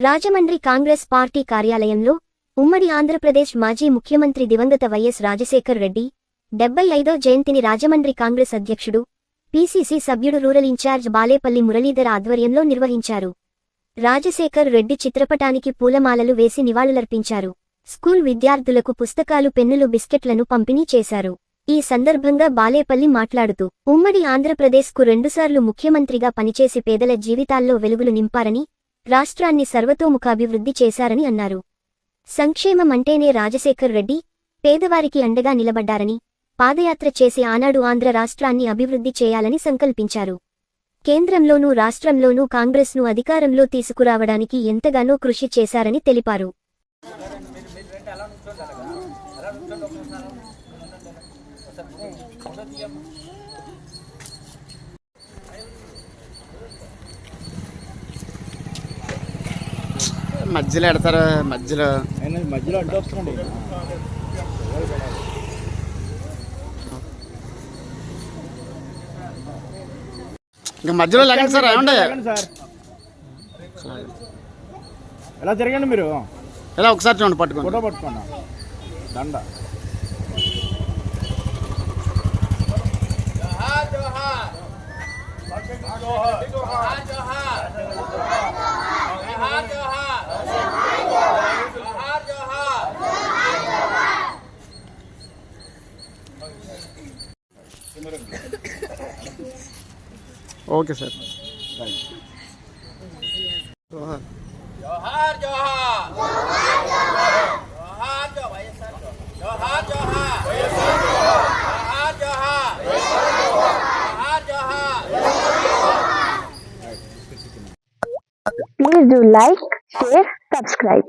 Rajahmundry Congress party కార్యాలయంలో ఉమ్మడి ఆంధ్రప్రదేశ్ మాజీ ముఖ్యమంత్రి దివంగత వైఎస్ రాజశేఖర్ రెడ్డి డెబ్బై ఐదో జయంతిని రాజమండ్రి కాంగ్రెస్ అధ్యక్షుడు పీసీసీ సభ్యుడు రూరల్ ఇన్ఛార్జ్ బాలేపల్లి మురళీధర ఆధ్వర్యంలో నిర్వహించారు. రాజశేఖర్ రెడ్డి చిత్రపటానికి పూలమాలలు వేసి నివాళులర్పించారు. స్కూల్ విద్యార్థులకు పుస్తకాలు పెన్నులు బిస్కెట్లను పంపిణీ చేశారు. ఈ సందర్భంగా బాలేపల్లి మాట్లాడుతూ ఉమ్మడి ఆంధ్రప్రదేశ్కు రెండుసార్లు ముఖ్యమంత్రిగా పనిచేసి పేదల జీవితాల్లో వెలుగులు నింపారని రాష్ట్రాన్ని సర్వతోముఖాభివృద్ధి చేశారని అన్నారు. సంక్షేమం అంటేనే రాజశేఖర్ రెడ్డి పేదవారికి అండగా నిలబడ్డారని పాదయాత్ర చేసి ఆనాడు ఆంధ్ర రాష్ట్రాన్ని అభివృద్ధి చేయాలని సంకల్పించారు. కేంద్రంలోనూ రాష్ట్రంలోనూ కాంగ్రెస్ను అధికారంలో తీసుకురావడానికి ఎంతగానో కృషి చేశారని తెలిపారు. మధ్యలో ఎడతారు? మధ్యలో? మధ్యలో అడ్డు వస్తున్నాడు ఇంకా మధ్యలో లేకండి సార్ ఏమండి సార్. ఎలా తిరగండి మీరు? ఇలా ఒకసారి చూడండి పట్టుకోండి. ఫోటో పట్టుకున్నా దండ. జోహార్. జోహార్. జోహార్ జోహార్ జో వైఎస్ఆర్ జో జోహార్ జోహార్ జోహార్ జోహార్ జోహార్ జోహార్ Please do like, share, subscribe.